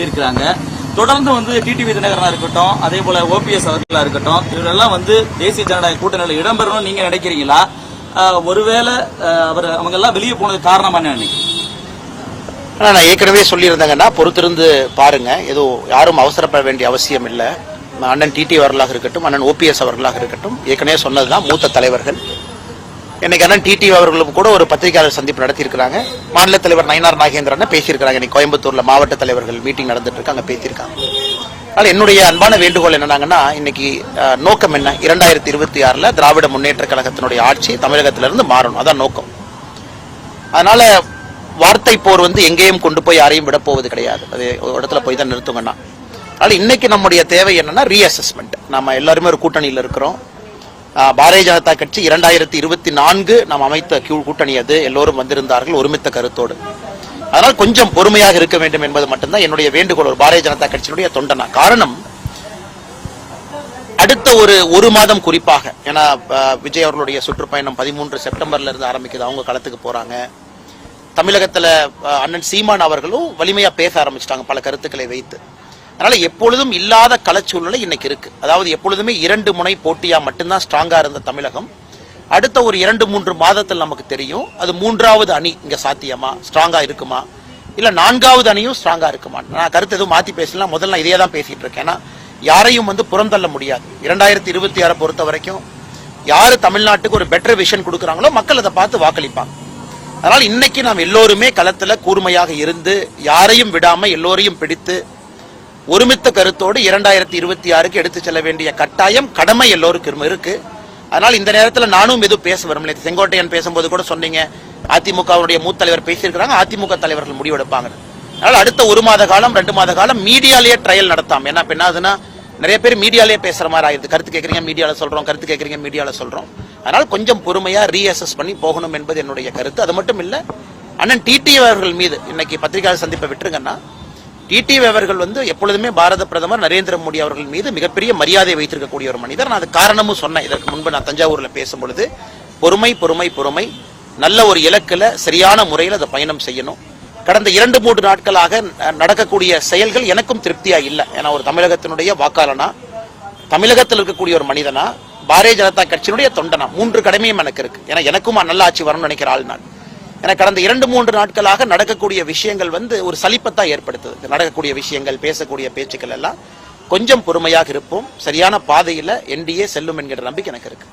இருக்கிறாங்க. தொடர்ந்து வந்து டிடிவி தினகரனா இருக்கட்டும் அதே போல ஓபிஎஸ் அவர்களா இருக்கட்டும் இவரெல்லாம் வந்து தேசிய ஜனநாயக கூட்டணியில் இடம்பெறணும்னு நீங்க நினைக்கிறீங்களா? ஒருவேளை அவர் அவங்க எல்லாம் வெளியே போனதுக்கு காரணமா என்ன ஆனா நான் ஏற்கனவே சொல்லியிருந்தேங்கன்னா பொறுத்திருந்து பாருங்க. ஏதோ யாரும் அவசரப்பட வேண்டிய அவசியம் இல்லை. அண்ணன் டிடி அவர்களாக இருக்கட்டும் அண்ணன் ஓபிஎஸ் அவர்களாக இருக்கட்டும் ஏற்கனவே சொன்னதுதான் மூத்த தலைவர்கள். இன்னைக்கு அண்ணன் டிடி அவர்களும் கூட ஒரு பத்திரிகையாளர் சந்திப்பு நடத்தியிருக்கிறாங்க. மாநில தலைவர் நயனார் நாகேந்திரன் பேசியிருக்கிறாங்க. இன்னைக்கு கோயம்புத்தூர்ல மாவட்ட தலைவர்கள் மீட்டிங் நடந்துட்டு இருக்கு அங்க பேசியிருக்காங்க. ஆனால் என்னுடைய அன்பான வேண்டுகோள் என்னன்னாங்கன்னா இன்னைக்கு நோக்கம் என்ன? இரண்டாயிரத்தி இருபத்தி ஆறுல திராவிட முன்னேற்ற கழகத்தினுடைய ஆட்சி தமிழகத்திலிருந்து மாறணும். அதான் நோக்கம். அதனால வார்த்தை போர் வந்து எங்கேயும் கொண்டு போய் யாரையும் விட போவது கிடையாது. அது ஒரு இடத்துல போய் தான் நிறுத்துங்கன்னா. அதனால இன்னைக்கு நம்முடைய தேவை என்னன்னா ரீஅசஸ்மெண்ட் நம்ம எல்லாருமே ஒரு கூட்டணியில் இருக்கிறோம். பாரதிய ஜனதா கட்சி இரண்டாயிரத்தி இருபத்தி நான்கு நாம் அமைத்த கூட்டணி அது. எல்லோரும் வந்திருந்தார்கள் ஒருமித்த கருத்தோடு. அதனால் கொஞ்சம் பொறுமையாக இருக்க வேண்டும் என்பது மட்டும்தான் என்னுடைய வேண்டுகோள். ஒரு பாரதிய ஜனதா கட்சியினுடைய தொண்டனா. காரணம் அடுத்த ஒரு ஒரு மாதம் குறிப்பாக ஏன்னா விஜய் அவர்களுடைய சுற்றுப்பயணம் பதிமூன்று செப்டம்பர்ல இருந்து ஆரம்பிக்குது. அவங்க களத்துக்கு போறாங்க. தமிழகத்துல அண்ணன் சீமான் அவர்களும் வலிமையா பேச ஆரம்பிச்சிட்டாங்க பல கருத்துக்களை வைத்து. அதனால எப்பொழுதும் இல்லாத கலச்சூழ்நிலை இன்னைக்கு இருக்கு. அதாவது எப்பொழுதுமே இரண்டு முனை போட்டியா மட்டும்தான் ஸ்ட்ராங்கா இருந்த தமிழகம். அடுத்த ஒரு இரண்டு மூன்று மாதத்தில் நமக்கு தெரியும். அது மூன்றாவது அணி இங்க சாத்தியமா? ஸ்ட்ராங்கா இருக்குமா? இல்ல நான்காவது அணியும் ஸ்ட்ராங்கா இருக்குமா? நான் கருத்து எதுவும் மாத்தி பேசலாம் முதல்ல நான் இதே தான் பேசிட்டு இருக்கேன். ஏன்னா யாரையும் வந்து புறந்தள்ள முடியாது. இரண்டாயிரத்தி இருபத்தி ஆறை பொறுத்த வரைக்கும் யாரு தமிழ்நாட்டுக்கு ஒரு பெட்டர் விஷன் கொடுக்குறாங்களோ மக்கள் அதை பார்த்து வாக்களிப்பாங்க. அதனால் இன்னைக்கு நாம் எல்லோருமே களத்துல கூர்மையாக இருந்து யாரையும் விடாம எல்லோரையும் பிடித்து ஒருமித்த கருத்தோடு இரண்டாயிரத்தி இருபத்தி ஆறுக்கு எடுத்து செல்ல வேண்டிய கட்டாயம் கடமை எல்லோருக்கும் இருக்கு. அதனால் இந்த நேரத்தில் நானும் எதுவும் பேச விரும்பல செங்கோட்டையன் பேசும்போது கூட சொன்னீங்க அதிமுகவுடைய மூத்த தலைவர் பேசியிருக்கிறாங்க அதிமுக தலைவர்கள் முடிவெடுப்பாங்க அதனால் அடுத்த ஒரு மாத காலம் ரெண்டு மாத காலம் மீடியாலேயே ட்ரையல் நடத்தாம. என்ன இப்ப என்ன ஆகுதுன்னா நிறைய பேர் மீடியாலேயே பேசுற மாதிரி ஆயிடுது. கருத்து கேட்குறீங்க மீடியாவில் சொல்றோம். கருத்து கேட்குறீங்க மீடியாவில் சொல்றோம். அதனால் கொஞ்சம் பொறுமையா ரீஅசஸ் பண்ணி போகணும் என்பது என்னுடைய கருத்து. அது மட்டும் இல்லை அண்ணன் டிடி அவர்கள் மீது இன்னைக்கு பத்திரிகையாளர் சந்திப்பை விட்டுருங்கன்னா டிடிவி அவர்கள் வந்து எப்பொழுதுமே பாரத பிரதமர் நரேந்திர மோடி அவர்கள் மீது மிகப்பெரிய மரியாதை வைத்திருக்கக்கூடிய ஒரு மனிதர். நான் அது காரணமும் சொன்னேன். இதற்கு முன்பு நான் தஞ்சாவூர்ல பேசும்பொழுது பொறுமை பொறுமை பொறுமை. நல்ல ஒரு இலக்கில் சரியான முறையில் அதை பயணம் செய்யணும். கடந்த இரண்டு மூன்று நாட்களாக நடக்கக்கூடிய செயல்கள் எனக்கும் திருப்தியா இல்லை. ஏன்னா ஒரு தமிழகத்தினுடைய வாக்காளனா தமிழகத்தில் இருக்கக்கூடிய ஒரு மனிதனா பாரதிய ஜனதா கட்சியினுடைய தொண்டனா மூன்று கடமையும் எனக்கு இருக்கு. ஏன்னா எனக்கும் நல்ல ஆட்சி வரணும்னு நினைக்கிற ஆள் நான். ஏன்னா கடந்த இரண்டு மூன்று நாட்களாக நடக்கக்கூடிய விஷயங்கள் வந்து ஒரு சலிப்பத்தான் ஏற்படுத்துது. நடக்கக்கூடிய விஷயங்கள் பேசக்கூடிய பேச்சுக்கள் எல்லாம் கொஞ்சம் பொறுமையாக இருப்போம். சரியான பாதையில் என்டிஏ செல்லும் என்கிற நம்பிக்கை எனக்கு இருக்கு.